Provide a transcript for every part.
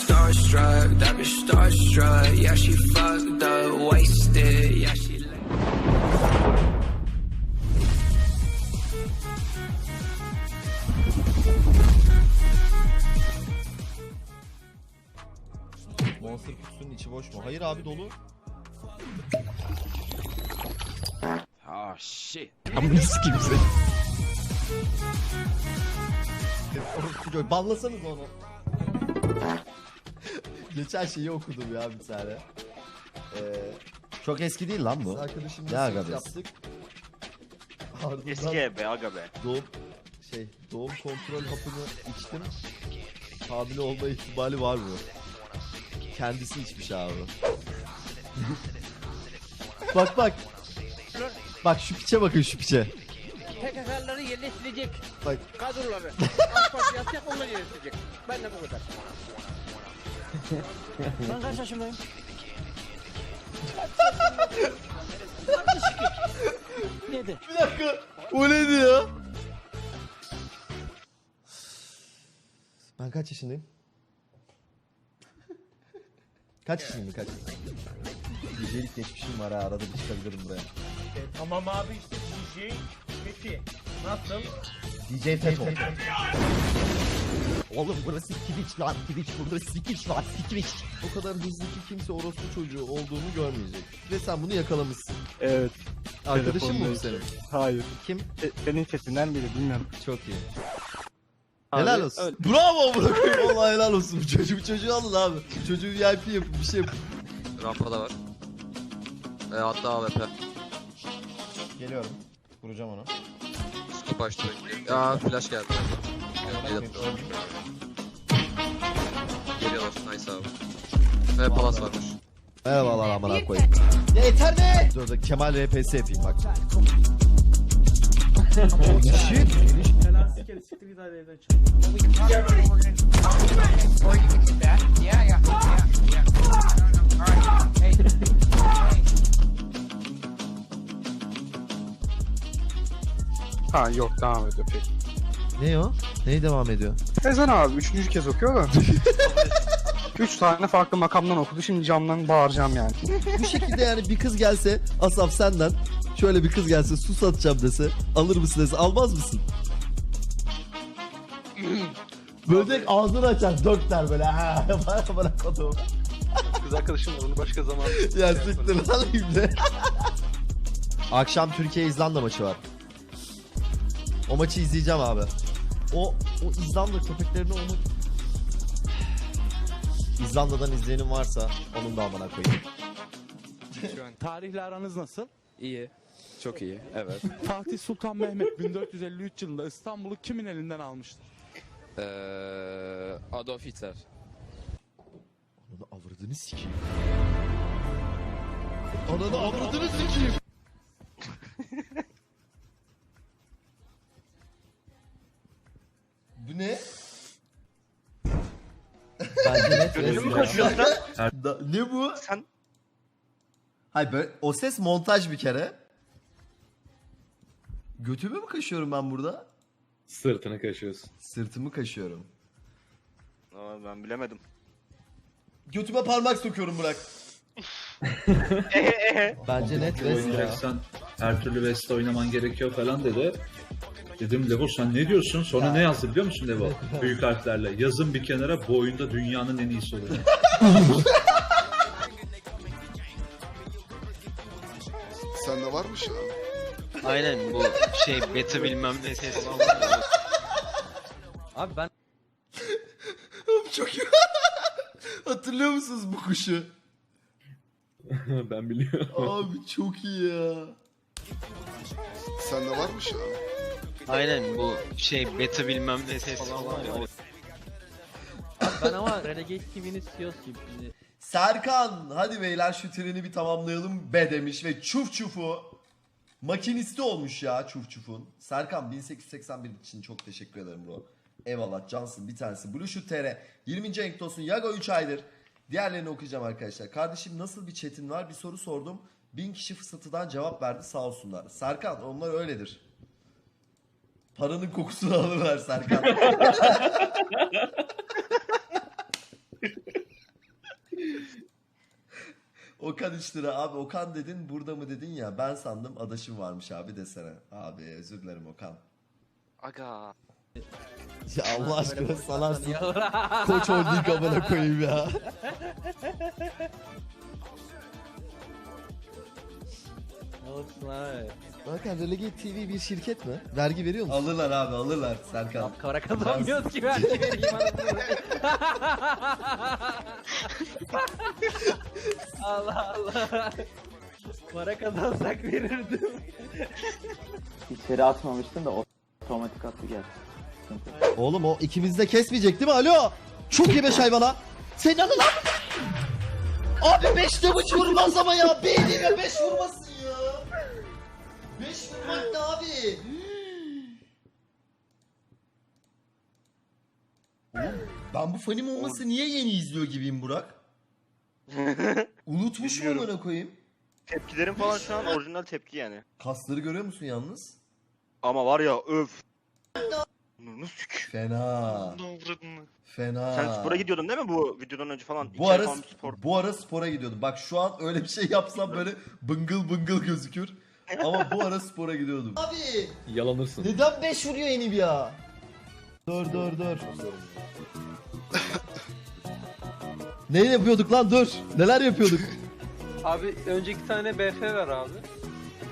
Starstruck, that bitch starstruck. Yeah, she fucked up, wasted. Yeah, she. Monster kutusunun içi boş mu? Hayır abi dolu. Oh shit. Amına sikeyim seni. Banlasanız onu. Geçen şeyi okudum ya bir tane. Ee, Çok eski değil lan bu. arkadaşımla Ne aga yaptık. Ardından Eski be aga be. doğum şey doğum kontrol hapını içtim. Hamile olma ihtimali var mı? Kendisi içmiş abi. bak bak. Bak şu piçe bakın şu piçe. Yerleştirecek. Bak Kadroları. AK Parti yapacak onları yerleştirecek. Ben de bu kadar. ben kaç yaşındayım? Neydi? bir dakika. O neydi ya? Ben kaç yaşındayım? kaç yaşındayım kaç? Gecelik geçmişim var ha arada bir çıkabilirim buraya. Tamam abi işte DJ peki nasıl? DJ Feto. Oğlum burası Twitch lan Twitch burada Twitch var Twitch. O kadar hızlı ki kimse orospu çocuğu olduğunu görmeyecek. Ve sen bunu yakalamışsın. Evet. Arkadaşın mı bu senin? Hayır. Kim? E, senin sesinden biri bilmiyorum. Çok iyi. helal olsun. Bravo bırakıyorum. Vallahi helal olsun. Bu çocuğu, bu çocuğu alın abi. Çocuğu VIP yapın bir şey yapın. Rampada var. E, hatta AWP. Geliyorum. Vuracağım onu. Açtı bekliyor. Aa flash geldi. Geldi. Geliyorlar. Nice abi. Ve palas varmış. Eyvallah amına koyayım. Ya yeter be. Dur dur Kemal RPS yapayım bak. Shit. Falan sikeri siktir git hadi evden çık. Ha yok devam ediyor peki. Ne o? Neyi devam ediyor? Ezen abi üçüncü kez okuyor da. Üç tane farklı makamdan okudu. Şimdi camdan bağıracağım yani. Bu şekilde yani bir kız gelse Asaf senden şöyle bir kız gelse su satacağım dese alır mısın dese almaz mısın? böyle ağzını açar dört der böyle ha bana bırak onu. Kız arkadaşım var onu başka zaman. Ya siktir lan ibne. Akşam Türkiye İzlanda maçı var. O maçı izleyeceğim abi. O o İzlanda köpeklerini onu İzlanda'dan izleyenim varsa onun da amına koyayım. Tarihle aranız nasıl? İyi. Çok iyi. Evet. Fatih Sultan Mehmet 1453 yılında İstanbul'u kimin elinden almıştır? Eee Adolf Hitler. Ananı avradını sikeyim. Ananı avradını sikeyim. Da- ne bu? Sen Hayır böyle o ses montaj bir kere. Götümü mü kaşıyorum ben burada? Sırtını kaşıyorsun. Sırtımı kaşıyorum. Aa, ben bilemedim. Götüme parmak sokuyorum bırak. Bence net West ya. Oynayacaksan her türlü West oynaman gerekiyor falan dedi. Dedim Levo sen ne diyorsun? Sonra ne yazdı biliyor musun Levo? Büyük harflerle. Yazın bir kenara bu oyunda dünyanın en iyisi olacak. Sende varmış ya. Aynen bu şey beta bilmem ne ses. Abi ben Çok iyi. Hatırlıyor musunuz bu kuşu? ben biliyorum. Abi çok iyi ya. Sende varmış ya. Aynen bu şey beta bilmem ne ses falan var. Ben ama Renegade TV'ni istiyorsun şimdi. Serkan hadi beyler şu treni bir tamamlayalım be demiş ve çuf çufu makinisti olmuş ya çuf çufun. Serkan 1881 için çok teşekkür ederim bro. Eyvallah cansın bir tanesi. Blue Shoot TR 20. renk olsun. Yago 3 aydır. Diğerlerini okuyacağım arkadaşlar. Kardeşim nasıl bir chatin var bir soru sordum. Bin kişi fısıltıdan cevap verdi sağ olsunlar. Serkan onlar öyledir. Paranın kokusunu alırlar Serkan. Okan 3 lira. Abi Okan dedin burada mı dedin ya. Ben sandım adaşım varmış abi desene. Abi özür dilerim Okan. Aga. Ya Allah aşkına salarsın. Koç holding amına koyayım ya. Looks nice. Hakan Relegate TV bir şirket mi? Vergi veriyor musun? Alırlar abi alırlar Serkan. Abi kara kazanmıyoruz ki vergi vereyim. Allah Allah. Para kazansak verirdim. İçeri atmamıştım da otomatik attı geldi. Oğlum o ikimiz de kesmeyecek değil mi? Alo! Çok iyi beş hayvana. Senin anı lan! Abi beşte bu hiç vurmaz ama ya. Beynime beş vurmaz. 5 bin voltta abi. Ben bu fanim olması niye yeni izliyor gibiyim Burak? Unutmuş mu Bilmiyorum. bana koyayım? Tepkilerim falan şu an orijinal tepki yani. Kasları görüyor musun yalnız? Ama var ya öf. Nurnu. Fena. Fena. Sen spora gidiyordun değil mi bu videodan önce falan? Bu ay ara, falan spor. bu ara spora gidiyordum. Bak şu an öyle bir şey yapsam böyle bıngıl bıngıl gözükür. Ama bu ara spora gidiyordum. Abi Yalanırsın. neden beş vuruyor Enib ya? Dur dur dur. ne yapıyorduk lan dur. Neler yapıyorduk? Abi önce iki tane BF ver abi.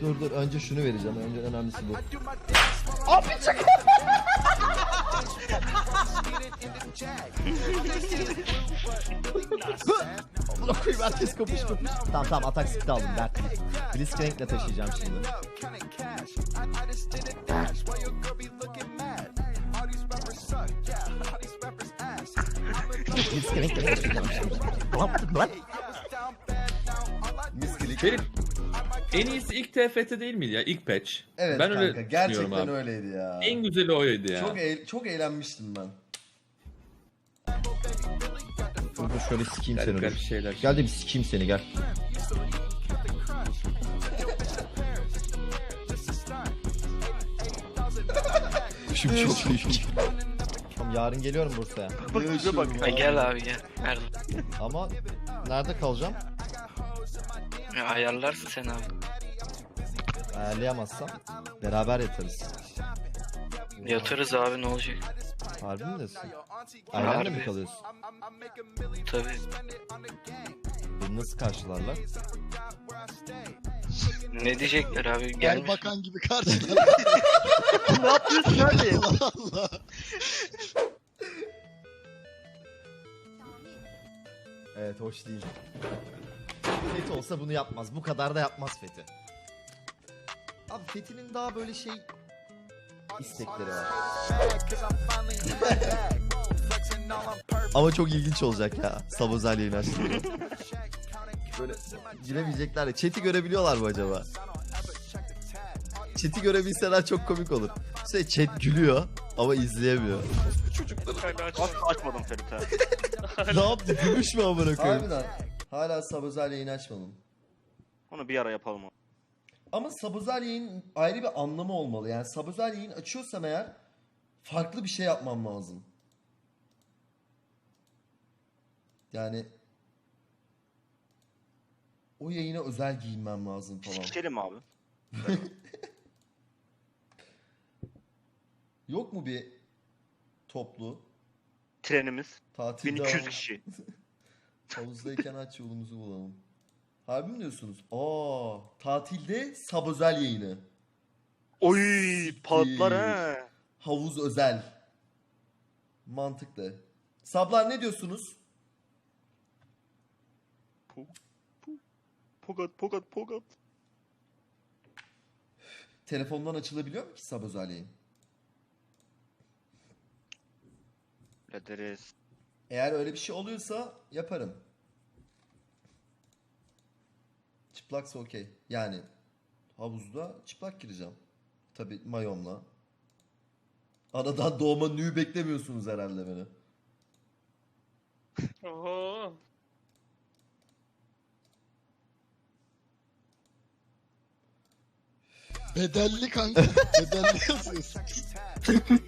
Dur dur önce şunu vereceğim. Önce en önemlisi bu. Amına koyayım herkes kapış kapış. Tamam tamam atak skit aldım dert. Blitzcrank'le taşıyacağım şimdi. Blitzcrank'le taşıyacağım şimdi. Lan lan. Miskilik. En iyisi ilk TFT değil miydi ya? İlk patch. Evet ben kanka öyle gerçekten düşünüyorum abi. öyleydi ya. En güzeli oydu ya. Çok eğ- çok eğlenmiştim ben. Dur dur şöyle sikeyim seni garip dur. şeyler. Gel de bir sikeyim seni gel. Kuşum çok iyi. Tamam yarın geliyorum Bursa'ya. Yaşıyorum ya. Gel abi gel. Nerede? Ama nerede kalacağım? Ayarlarsın sen abi. Ayarlayamazsam beraber yatarız. Yatarız abi ne olacak? Harbi mi diyorsun? Ailenle mi kalıyorsun? Tabii. Beni nasıl karşılarlar? Ne diyecekler abi? Gelmiş. bakan gibi karşılar. ne yapıyorsun abi? Allah Allah. Evet hoş değil. Fethi olsa bunu yapmaz. Bu kadar da yapmaz Fethi. Abi Fethi'nin daha böyle şey istekleri var. Ama çok ilginç olacak ya. Sabozel yayın açtığında. Böyle giremeyecekler. Chat'i görebiliyorlar mı acaba? Chat'i görebilseler çok komik olur. Şey chat gülüyor ama izleyemiyor. Asla açmadım Ferit ha. ne yaptı? Gülmüş mü amına koyayım? Harbiden. Hala Sabozel yayın açmadım. Onu bir ara yapalım. Ama Sabozel yayın ayrı bir anlamı olmalı. Yani Sabozel yayın açıyorsam eğer farklı bir şey yapmam lazım. Yani o yayına özel giyinmem lazım falan. Sikelim abi. Yok mu bir toplu Trenimiz. tatilde 1200 havuz- kişi. havuzdayken aç yolumuzu bulalım. Harbi mi diyorsunuz? Aa, tatilde Sabozel yayını. Oy patlar ha. Havuz özel. Mantıklı. Sablar ne diyorsunuz? Pogat pogat pogat. Telefondan açılabiliyor mu ki sab özel yayın? Ederiz. Eğer öyle bir şey oluyorsa yaparım. Çıplaksa okey. Yani havuzda çıplak gireceğim. Tabi mayomla. Anadan doğma nü beklemiyorsunuz herhalde beni. Oho. Bedelli kanka. Bedelli yazıyorsun.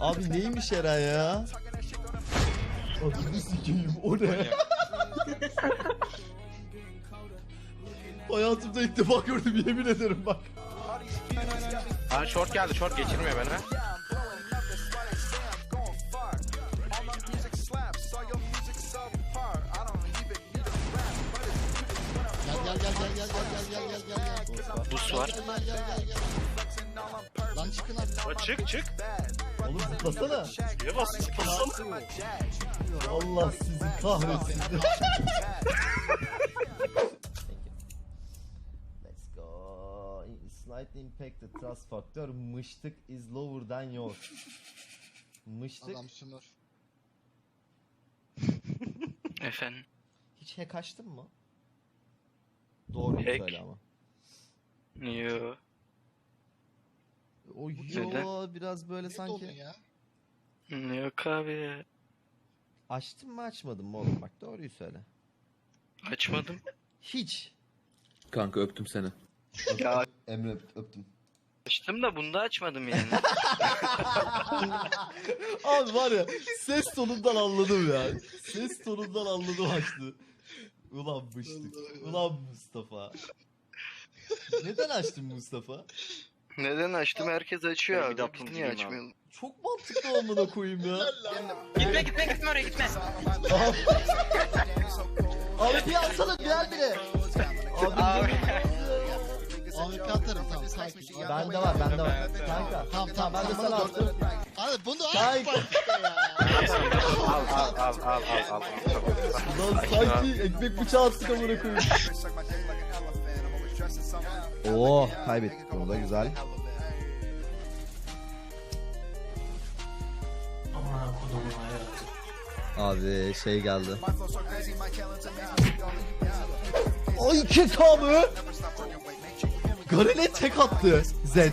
Abi neymiş Eren ya? Adını sikeyim o ne? Hayatımda ilk defa gördüm yemin ederim bak. Lan short geldi short geçirmiyor beni. Gel gel gel gel gel gel gel gel gel gel. Bus var. Gel gel gel gel. Lan çıkın abi. Çık çık. Oğlum zıplasana. Niye bastın? Allah sizi kahretsin. Slight impact the trust factor. Mıştık is lower than yours. Mıştık. Adam sümür. Efendim. Hiç hack açtın mı? Doğru Hack? söyle ama. Yo. O yo biraz böyle Ne doldun sanki. ya? Yok abi ya. Açtın mı açmadın mı oğlum bak doğruyu söyle. Açmadım. Hiç. Kanka öptüm seni. Ya Emre öptüm. açtım da bunda açmadım yani. Abi var ya ses tonundan anladım ya. Ses tonundan anladım açtı. Ulan mıştık. Ulan Mustafa. Neden açtın Mustafa? Neden açtım? Herkes açıyor abi. Biz niye açmayalım? Çok mantıklı amına koyayım ya. Gitme gitme gitme oraya gitme. Abi, bir atsana diğer biri. Abi, Abi. AWP atarım tamam sakin. bende var bende var. Kanka. Tamam tamam Ben de sana attım. Abi bunu işte ya. Al al al al al al. Lan sanki ekmek bıçağı attık amına koyayım. Oo kaybettik bunu da güzel. Abi şey geldi. Ay keka mı? Garile tek attı. Zed.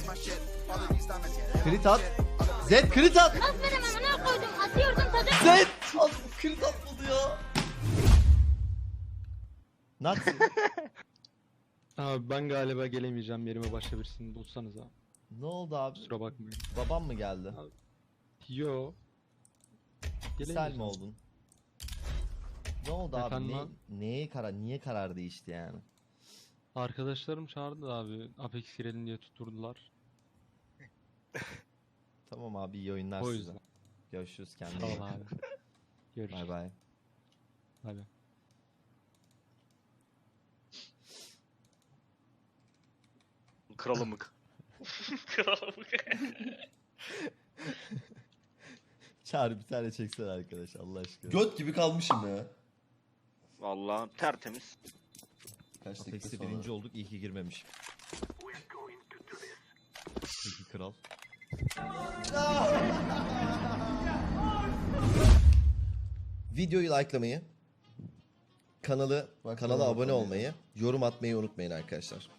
Crit at. Zed crit at. Aferin amına koydum. Atıyordum tadı. Zed. Crit atmadı ya. Nazi. Abi ben galiba gelemeyeceğim yerime başka birisini bulsanız abi. Ne oldu abi? Kusura bakmayın. Babam mı geldi? Yo. Sel mi oldun? Ne oldu abi? Efendim Ne, abi? neye karar, niye karar değişti yani? Arkadaşlarım çağırdı abi. Apex girelim diye tutturdular. Tamam abi iyi oyunlar O size. yüzden. Görüşürüz kendine. Sağ iyi ol bak. abi. Görüşürüz. Bay bay. Bay bay. Kralımık. Çağrı bir tane çeksene arkadaş Allah aşkına. Göt gibi kalmışım ya. Vallahi tertemiz. Kaç dakika Apex'te sonra. birinci olduk iyi ki girmemiş. Peki kral. Videoyu likelamayı, kanalı Bak, kanala abone olmayı, yorum atmayı unutmayın arkadaşlar.